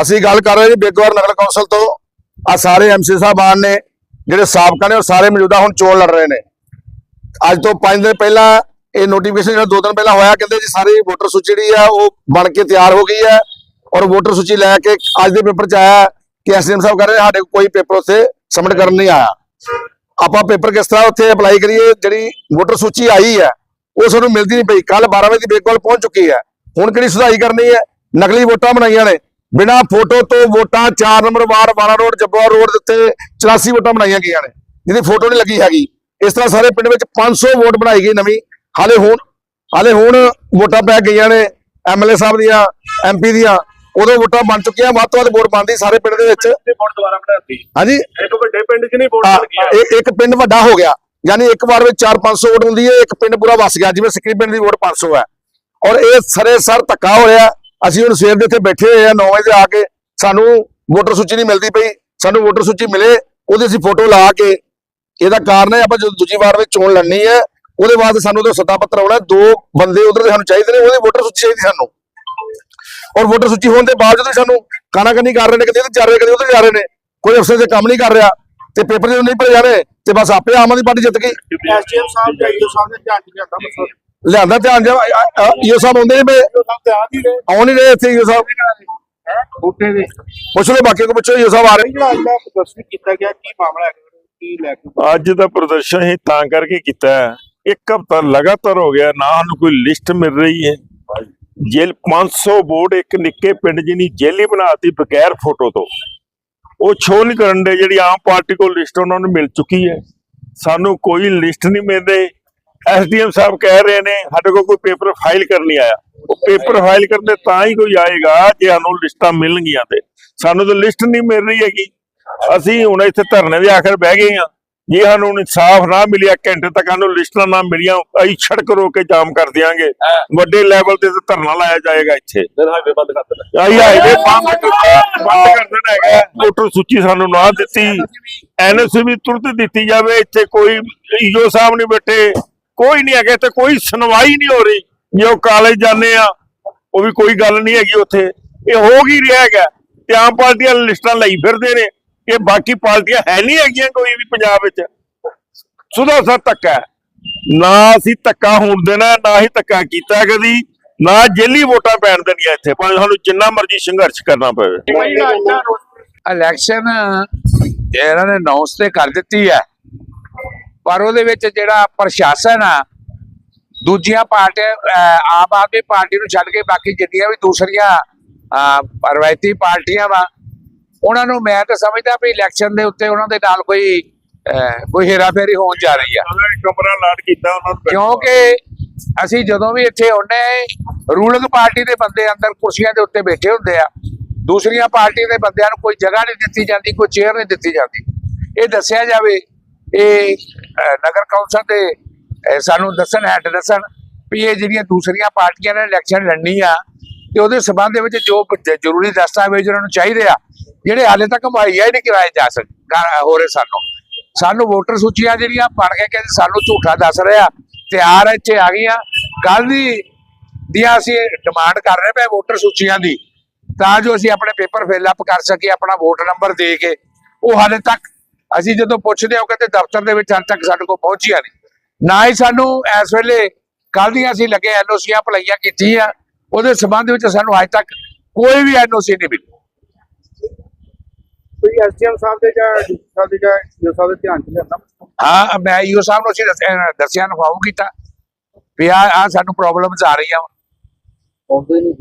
ਅਸੀਂ ਗੱਲ ਕਰ ਰਹੇ ਜੀ ਬੇਗਵਾਰ ਨਗਰ ਕੌਂਸਲ ਤੋਂ। ਆ ਸਾਰੇ ਐਮਸੀ ਸਾਹਿਬਾਨ ਨੇ, ਜਿਹੜੇ ਸਾਬਕਾ ਨੇ ਉਹ ਸਾਰੇ ਮੌਜੂਦਾ ਹੁਣ ਚੋਣ ਲੜ ਰਹੇ ਨੇ। ਅੱਜ ਤੋਂ 5 ਦਿਨ ਪਹਿਲਾਂ ਇਹ ਨੋਟੀਫਿਕੇਸ਼ਨ ਜਿਹੜਾ ਦੋ ਦਿਨ ਪਹਿਲਾਂ ਹੋਇਆ, ਕਹਿੰਦੇ ਜੀ ਸਾਰੀ ਵੋਟਰ ਸੂਚੀ ਜਿਹੜੀ ਆ, ਉਹ ਬਣ ਕੇ ਤਿਆਰ ਹੋ ਗਈ ਹੈ ਔਰ ਵੋਟਰ ਸੂਚੀ ਲੈ ਕੇ ਅੱਜ ਦੇ ਪੇਪਰ 'ਚ ਆਇਆ ਕਿ ਐਸਡੀਐਮ ਸਾਹਿਬ ਕਰ ਰਹੇ ਸਾਡੇ ਕੋਲ ਕੋਈ ਪੇਪਰ ਉੱਥੇ ਸਬਮਿਟ ਕਰਨ ਨਹੀਂ ਆਇਆ। ਆਪਾਂ ਪੇਪਰ ਕਿਸ ਤਰ੍ਹਾਂ ਉੱਥੇ ਅਪਲਾਈ ਕਰੀਏ, ਜਿਹੜੀ ਵੋਟਰ ਸੂਚੀ ਆਈ ਹੈ ਉਹ ਸਾਨੂੰ ਮਿਲਦੀ ਨਹੀਂ ਪਈ। ਕੱਲ 12 ਵਜੇ ਦੀ ਬੇਕਵਾਲ ਪਹੁੰਚ ਚੁੱਕੀ ਹੈ ਹੁਣ ਕਿਹੜੀ ਸੁਧਾਈ ਕਰਨੀ ਹੈ ਨਕਲੀ ਵੋਟਾਂ ਬਣਾਈਆਂ ਨੇ। ਬਿਨਾ ਫੋਟੋ ਤੋਂ ਵੋਟਾਂ 4 ਨੰਬਰ ਵਾਰ 12 ਰੋਡ ਜੱਬੋਆ ਰੋਡ ਦੇ ਉੱਤੇ 84 ਵੋਟਾਂ ਬਣਾਈਆਂ ਗਈਆਂ ਨੇ ਜਿਹਦੀ ਫੋਟੋ ਨਹੀਂ ਲੱਗੀ ਹੈਗੀ। ਇਸ ਤਰ੍ਹਾਂ ਸਾਰੇ ਪਿੰਡ ਵਿੱਚ 500 ਵੋਟ ਬਣਾਈ ਗਈ ਨਵੀਂ ਹਾਲੇ ਹੁਣ ਹਾਲੇ ਹੁਣ ਵੋਟਾਂ ਪੈ ਗਈਆਂ ਨੇ ਐਮਐਲਏ ਸਾਹਿਬ ਦੀਆਂ ਐਮਪੀ ਦੀਆਂ ਉਦੋਂ ਵੋਟਾਂ ਬਣ ਚੁੱਕੀਆਂ ਵੱਧ ਤੋਂ ਵੱਧ ਵੋਟ ਬਣਦੀ ਸਾਰੇ ਪਿੰਡ ਦੇ ਵਿੱਚ। ਹਾਂਜੀ। ਇੱਕ ਵੱਡੇ ਪਿੰਡ 'ਚ ਨਹੀਂ ਵੋਟ ਹਾਂ, ਬਣ ਗਿਆ ਇਹ ਇੱਕ ਪਿੰਡ ਵੱਡਾ ਹੋ ਗਿਆ ਯਾਨੀ ਇੱਕ ਵਾਰ ਵਿੱਚ 4-500 ਵੋਟ ਹੁੰਦੀ ਹੈ ਇੱਕ ਪਿੰਡ ਪੂਰਾ ਵਸ ਗਿਆ ਜਿਵੇਂ ਸਿੱਕਰੀ ਪਿੰਡ ਦੀ ਵੋਟ 500 ਹੈ। ਔਰ ਇਹ ਸਰੇ ਸਰ ਧੱਕਾ ਹੋ ਰਿਹਾ ਅਸੀਂ ਹੁਣ ਸਵੇਰ ਦੇ ਇੱਥੇ ਬੈਠੇ ਹੋਏ ਆ 9 ਵਜੇ ਆ ਕੇ ਸਾਨੂੰ ਵੋਟਰ ਸੂਚੀ ਨਹੀਂ ਮਿਲਦੀ ਪਈ। ਸਾਨੂੰ ਵੋਟਰ ਸੂਚੀ ਮਿਲੇ, ਉਹਦੀ ਅਸੀਂ ਫੋਟੋ ਲਾ ਕੇ, ਇਹਦਾ ਕਾਰਨ ਹੈ ਆਪਾਂ ਜਦੋਂ ਦੂਜੀ ਵਾਰ ਵਿੱਚ ਚੋਣ ਲੜਨੀ ਹੈ, ਉਹਦੇ ਬਾਅਦ ਸਾਨੂੰ ਉਹਦਾ ਸੱਦਾ ਪੱਤਰ ਆਉਣਾ ਦੋ ਬੰਦੇ ਉਧਰ ਦੇ ਸਾਨੂੰ ਚਾਹੀਦੇ ਨੇ, ਉਹਦੀ ਵੋਟਰ ਸੂਚੀ ਚਾਹੀਦੀ ਸਾਨੂੰ। ਔਰ ਵੋਟਰ ਸੂਚੀ ਹੋਣ ਦੇ ਬਾਵਜੂਦ ਵੀ ਸਾਨੂੰ ਕਾਨਾ ਕਾਨਾਕਾਨੀ ਕਰ ਰਹੇ ਨੇ, ਕਦੇ ਇੱਧਰ ਜਾ ਰਹੇ, ਕਦੇ ਉਧਰ ਜਾ ਰਹੇ ਨੇ, ਕੋਈ ਅਫਸਰ ਦੇ ਕੰਮ ਨਹੀਂ ਕਰ ਰਿਹਾ, ਤੇ ਪੇਪਰ ਜਦੋਂ ਨਹੀਂ ਭਰੇ ਜਾਣੇ, ਤੇ ਬਸ ਆਪੇ ਆਮ ਆਦਮੀ ਪਾਰਟੀ ਜਿੱਤ ਗਈ। ਐਸਡੀਐਮ ਸਾਹਿਬ ਜਾਈਓ ਸਾਹਿਬ ਨੇ ਧਿਆਨ ਨਹੀਂ ਲਿਆਂਦਾ ਧਿਆਨ ਜਾ ਇਹ ਸਾਹਿਬ ਆਉਂਦੇ ਨੇ ਬਈ ਜੋ ਸਾਹਿਬ ਤੇ ਆ ਨਹੀਂ ਰਹੇ। ਆਉਣ ਨਹੀਂ ਰਹੇ ਇੱਥੇ ਇਹ ਸਾਹਿਬ। ਬੂਟੇ ਦੇ। ਪੁੱਛ ਲਓ ਬਾਕੀ ਕੋ ਪੁੱਛੋ ਇਹ ਸਾਹਿਬ ਆ ਰਹੇ। ਅੱਜ ਦਾ ਪ੍ਰਦਰਸ਼ਨ ਕੀਤਾ ਗਿਆ ਕੀ ਮਾਮਲਾ ਹੈ ਕੀ ਲੈ ਕੇ ਅੱਜ ਦਾ ਪ੍ਰਦਰਸ਼ਨ ਹੀ ਤਾਂ ਕਰਕੇ ਕੀਤਾ ਇੱਕ ਹਫ਼ਤਾ ਲਗਾਤਾਰ ਹੋ ਗਿਆ ਨਾ ਸਾਨੂੰ ਕੋਈ ਲਿਸਟ ਮਿਲ ਰਹੀ ਹੈ। ਜੇਲ 500 ਵੋਟ ਇੱਕ ਨਿੱਕੇ ਪਿੰਡ ਜਿਹਨੀ ਜੇਲੀ ਬਣਾਤੀ ਬਗੈਰ ਫੋਟੋ ਤੋਂ। ਉਹ ਨਹੀਂ ਕਰਨ ਦੇ ਜਿਹੜੀ ਆਮ ਪਾਰਟੀ ਕੋਲ ਲਿਸਟ ਉਹਨਾਂ ਨੂੰ ਮਿਲ ਚੁੱਕੀ ਹੈ। ਸਾਨੂੰ ਕੋਈ ਲਿਸਟ ਨਹੀਂ ਮਿਲਦੇ ਐਸਡੀਐਮ ਸਾਹਿਬ ਕਹਿ ਰਹੇ ਨੇ ਸਾਡੇ ਕੋਲ ਕੋਈ ਪੇਪਰ ਫਾਈਲ ਕਰਨ ਨਹੀਂ ਆਇਆ। ਉਹ ਪੇਪਰ ਫਾਈਲ ਕਰਨ ਦੇ ਤਾਂ ਹੀ ਕੋਈ ਆਏਗਾ ਜੇ ਸਾਨੂੰ ਲਿਸਟਾਂ ਮਿਲਣਗੀਆਂ ਤੇ। ਸਾਨੂੰ ਤਾਂ ਲਿਸਟ ਨਹੀਂ ਮਿਲ ਰਹੀ ਹੈਗੀ। ਅਸੀਂ ਹੁਣ ਇੱਥੇ ਧਰਨੇ ਦੇ ਆਖਰ ਬਹਿ ਗਏ ਆ ਜੇ ਸਾਨੂੰ ਇਨਸਾਫ ਨਾ ਮਿਲਿਆ ਘੰਟੇ ਤੱਕ ਸਾਨੂੰ ਲਿਸਟਾਂ ਨਾ ਮਿਲੀਆਂ ਅਸੀਂ ਸੜਕ ਰੋਕ ਕੇ ਜਾਮ ਕਰ ਦਿਆਂਗੇ। ਵੱਡੇ ਲੈਵਲ ਤੇ ਧਰਨਾ ਲਾਇਆ ਜਾਏਗਾ ਇੱਥੇ। ਹਾਈਵੇ ਬੰਦ ਕਰ ਦੇਣਾ। ਆਈ ਹਾਈਵੇ ਬੰਦ ਬੰਦ ਕਰ ਦੇਣਾ ਹੈਗਾ। ਵੋਟਰ ਸੂਚੀ ਸਾਨੂੰ ਨਾ ਦਿੱਤੀ। ਐਨਐਸਸੀ ਵੀ ਤੁਰਤ ਦਿੱਤੀ ਜਾਵੇ। ਇੱਥੇ ਕੋਈ ਈਓ ਸਾਹਿਬ ਨਹੀਂ ਬੈਠੇ। ਕੋਈ ਨਹੀਂ ਹੈਗਾ ਇੱਥੇ, ਕੋਈ ਸੁਣਵਾਈ ਨਹੀਂ ਹੋ ਰਹੀ। ਜੇ ਉਹ ਕਾਲਜ ਜਾਂਦੇ ਆ, ਉਹ ਵੀ ਕੋਈ ਗੱਲ ਨਹੀਂ ਹੈਗੀ ਉੱਥੇ। ਇਹ ਹੋ ਕੀ ਰਿਹਾ ਹੈਗਾ? ਤੇ ਆਮ ਪਾਰਟੀਆਂ ਲਿਸਟਾਂ ਲਈ ਫਿਰਦੇ ਨੇ। ਇਹ ਬਾਕੀ ਪਾਰਟੀਆਂ ਹੈ ਨਹੀਂ ਹੈਗੀਆਂ ਕੋਈ ਵੀ ਪੰਜਾਬ ਵਿੱਚ। ਸੁਦਾ ਸਾ ਧੱਕਾ ਨਾ ਅਸੀਂ ਧੱਕਾ ਹੋਣ ਦੇਣਾ, ਨਾ ਹੀ ਧੱਕਾ ਕੀਤਾ ਕਦੀ। ਨਾ ਜੇਲੀ ਵੋਟਾਂ ਪੈਣ ਦੇਣੀਆਂ ਇੱਥੇ। ਭਾਵੇਂ ਸਾਨੂੰ ਜਿੰਨਾ ਮਰਜ਼ੀ ਸੰਘਰਸ਼ ਕਰਨਾ ਪਵੇ। ਇਲੈਕਸ਼ਨ ਇਹਨਾਂ ਨੇ ਅਨਾਉਂਸ ਤੇ ਕਰ ਦਿੱਤੀ ਹੈ। ਪਰ ਉਹਦੇ ਵਿੱਚ ਜਿਹੜਾ ਪ੍ਰਸ਼ਾਸਨ ਆ ਦੂਜੀਆਂ ਪਾਰਟੀਆਂ ਆਮ ਆਦਮੀ ਪਾਰਟੀ ਨੂੰ ਛੱਡ ਕੇ ਬਾਕੀ ਜਿੰਨੀਆਂ ਵੀ ਦੂਸਰੀਆਂ ਰਵਾਇਤੀ ਪਾਰਟੀਆਂ ਵਾ ਉਹਨਾਂ ਨੂੰ ਮੈਂ ਤਾਂ ਸਮਝਦਾ ਵੀ ਇਲੈਕਸ਼ਨ ਦੇ ਉੱਤੇ ਉਹਨਾਂ ਦੇ ਨਾਲ ਕੋਈ ਕੋਈ ਹੇਰਾਫੇਰੀ ਹੋਣ ਜਾ ਰਹੀ ਆ। ਉਹਨਾਂ ਨੇ ਕਮਰਾ ਲਾਟ ਕੀਤਾ ਉਹਨਾਂ ਨੂੰ। ਕਿਉਂਕਿ ਅਸੀਂ ਜਦੋਂ ਵੀ ਇੱਥੇ ਹੁੰਨੇ ਰੂਲਿੰਗ ਪਾਰਟੀ ਦੇ ਬੰਦੇ ਅੰਦਰ ਕੁਰਸੀਆਂ ਦੇ ਉੱਤੇ ਬੈਠੇ ਹੁੰਦੇ ਆ। ਦੂਸਰੀਆਂ ਪਾਰਟੀਆਂ ਦੇ ਬੰਦਿਆਂ ਨੂੰ ਕੋਈ ਜਗ੍ਹਾ ਨਹੀਂ ਦਿੱਤੀ ਜਾਂਦੀ ਕੋਈ ਚੇਅਰ ਨਹੀਂ ਦਿੱਤੀ ਜਾਂਦੀ। ਇਹ ਦੱਸਿਆ ਜਾਵੇ ਇਹ ਨਗਰ ਕੌਂਸਲ ਦੇ ਸਾਨੂੰ ਦੱਸਣ, ਹੈਡ ਦੱਸਣ ਵੀ ਇਹ ਜਿਹੜੀਆਂ ਦੂਸਰੀਆਂ ਪਾਰਟੀਆਂ ਨੇ ਇਲੈਕਸ਼ਨ ਲੜਨੀ ਆ, ਤੇ ਉਹਦੇ ਸਬੰਧ ਦੇ ਵਿੱਚ ਜੋ ਜ਼ਰੂਰੀ ਦਸਤਾਵੇਜ਼ ਉਹਨਾਂ ਨੂੰ ਚਾਹੀਦੇ ਆ, ਜਿਹੜੇ ਹਾਲੇ ਤੱਕ ਮੁਹੱਈਆ ਹੀ ਨਹੀਂ ਕਰਾਏ ਜਾ ਸਕੇ ਹੋ ਰਹੇ ਸਾਨੂੰ। ਸਾਨੂੰ ਵੋਟਰ ਸੂਚੀਆਂ ਜਿਹੜੀਆਂ ਬਣ ਕੇ ਕਹਿੰਦੇ ਸਾਨੂੰ ਝੂਠਾ ਦੱਸ ਰਿਹਾ ਤਿਆਰ ਇੱਥੇ ਆ ਗਈਆਂ। ਕੱਲ ਦੀ, ਦੀਆਂ ਅਸੀਂ ਡਿਮਾਂਡ ਕਰ ਰਹੇ ਪਏ ਵੋਟਰ ਸੂਚੀਆਂ ਦੀ, ਤਾਂ ਜੋ ਅਸੀਂ ਆਪਣੇ ਪੇਪਰ ਫਿਲ ਅਪ ਕਰ ਸਕੀਏ, ਆਪਣਾ ਵੋਟ ਨੰਬਰ ਦੇ ਕੇ, ਉਹ ਹਾਲੇ ਤੱਕ ਅਸੀਂ ਜਦੋਂ ਪੁੱਛਦੇ ਹਾਂ ਕਹਿੰਦੇ ਦਫ਼ਤਰ ਦੇ ਵਿੱਚ ਹਾਲੇ ਤੱਕ ਸਾਡੇ ਕੋਲ ਪਹੁੰਚੀਆਂ ਨਹੀਂ। ਨਾ ਹੀ ਸਾਨੂੰ ਇਸ ਵੇਲੇ ਕੱਲ ਦੀਆਂ ਅਸੀਂ ਲੱਗੇ ਐਨਓਸੀਆਂ ਅਪਲਾਈਆਂ ਕੀਤੀਆਂ ਉਹਦੇ ਸਬੰਧ ਵਿੱਚ ਸਾਨੂੰ ਅੱਜ ਤੱਕ ਕੋਈ ਵੀ ਐਨਓਸੀ ਨਹੀਂ ਮਿਲੀ। ਕੋਈ ਐਸਡੀਐਮ ਸਾਹਿਬ ਦੇ ਜਾਂ ਡੀ ਸਾਹਿਬ ਦੇ ਜਾਂ ਸਾਹਿਬ ਦੇ ਧਿਆਨ ਚ ਲਿਆਂਦਾ ਹਾਂ ਮੈਂ ਈਓ ਸਾਹਿਬ ਨੂੰ ਅਸੀਂ ਦੱਸਿਆ ਦੱਸਿਆ ਨਫਾਉ ਕੀਤਾ। ਵੀ ਆ ਸਾਨੂੰ ਪ੍ਰੋਬਲਮਸ ਆ ਰਹੀਆਂ। ਆਉਂਦੇ ਨਹੀਂ